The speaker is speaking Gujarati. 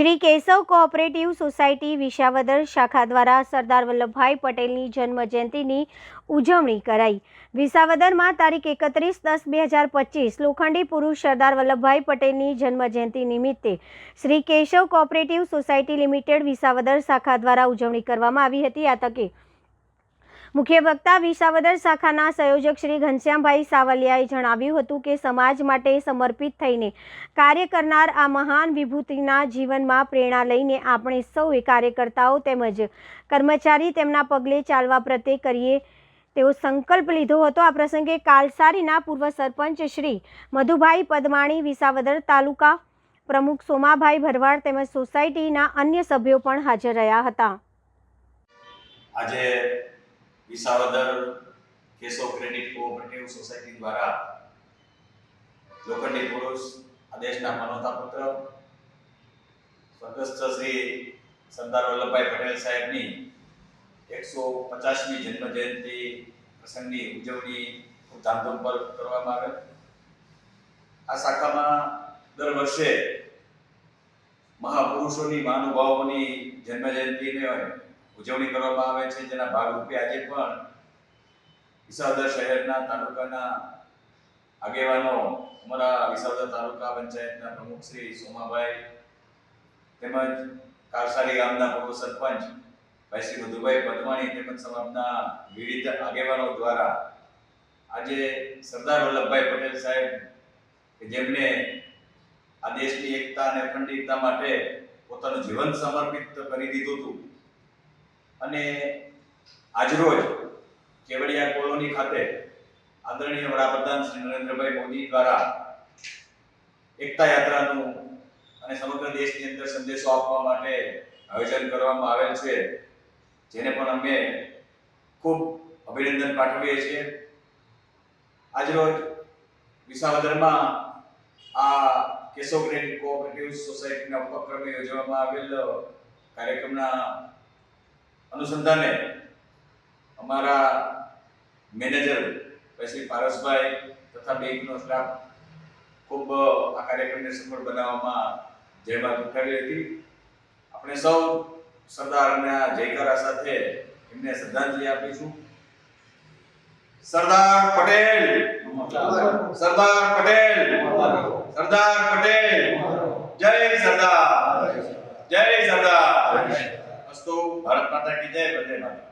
શ્રી કેશવ કોઓપરેટિવ સોસાયટી વિસાવદર શાખા દ્વારા સરદાર વલ્લભભાઈ પટેલની જન્મજયંતિની ઉજવણી કરાઈ. વિસાવદરમાં તારીખ એકત્રીસ દસ બે હજાર પચીસ લોખંડી પુરુષ સરદાર વલ્લભભાઈ પટેલની જન્મજયંતિ નિમિત્તે Shri Keshav cooperative society limited Visavadar શાખા દ્વારા ઉજવણી કરવામાં આવી હતી. આ તકે મુખ્ય વક્તા વિસાવદર શાખાના સંયોજક શ્રી ઘનશ્યામભાઈ સાવલિયાએ જણાવ્યું હતું કે સમાજ માટે સમર્પિત થઈને કાર્ય કરનાર આ મહાન વિભૂતિના જીવનમાં પ્રેરણા લઈને આપણે સૌએ કાર્યકર્તાઓ તેમજ કર્મચારી તેમના પગલે ચાલવા પ્રત્યે કરીએ તેવો સંકલ્પ લીધો હતો. આ પ્રસંગે કાલસારીના પૂર્વ સરપંચ શ્રી મધુભાઈ પદમાણી, વિસાવદર તાલુકા પ્રમુખ સોમાભાઈ ભરવાડ તેમજ સોસાયટીના અન્ય સભ્યો પણ હાજર રહ્યા હતા. આજે Visavadar Keshav credit cooperative society દ્વારા લોખંડી પુરુષ આદેશના દેશના માનવતા પુત્ર સ્વર્ગસ્થ શ્રી સરદાર વલ્લભભાઈ પટેલ સાહેબની એકસો પચાસમી જન્મ જયંતિ પ્રસંગની ઉજવણી ખૂબ ધામધૂમ પર કરવામાં આવે. આ શાખામાં દર વર્ષે મહાપુરુષોની મહાનુભાવોની જન્મ જયંતિને ઉજવણી કરવામાં આવે છે, જેના ભાગરૂપે આજે પણ વિસાવદર શહેરના તાલુકાના આગેવાનો અમારા વિસાવદર તાલુકા પંચાયતના પ્રમુખ શ્રી સોમાભાઈ તેમજ કારસારી ગામના પૂર્વ સરપંચ ભાઈ શ્રી મધુભાઈ પદવાણી તેમજ સમાજના વિવિધ આગેવાનો દ્વારા આજે સરદાર વલ્લભભાઈ પટેલ સાહેબ કે જેમને આ દેશની એકતા અને અખંડિતતા માટે પોતાનું જીવન સમર્પિત કરી દીધું હતું અને આજરોજ કેવડિયા કોલોની ખાતે આદરણીય વડાપ્રધાન શ્રી નરેન્દ્રભાઈ મોદી દ્વારા એકતા યાત્રાનું અને સમગ્ર દેશની અંદર સંદેશો આપવા માટે આયોજન કરવામાં આવેલ છે, જેને પણ અમે ખૂબ અભિનંદન પાઠવીએ છીએ. આજરોજ વિસાવદરમાં આ કેશવ ક્રેડિટ કોઓપરેટિવ સોસાયટીના ઉપક્રમે યોજવામાં આવેલ કાર્યક્રમના અનુસંધાને અમારા મેનેજર શ્રી પારસભાઈ તથા બેંકનો સ્ટાફ ખૂબ આ કાર્યક્રમને સફળ બનાવવામાં જહેમત ઉઠાવી હતી. આપણે સૌ સરદારના જયકારા સાથે એમને શ્રદ્ધાંજલિ આપીશું સરદાર પટેલ સરદાર પટેલ સરદાર પટેલ, જય સરદાર. જય સરદાર અસ્તુ ભારત માતા કી જય વંદે માતરમ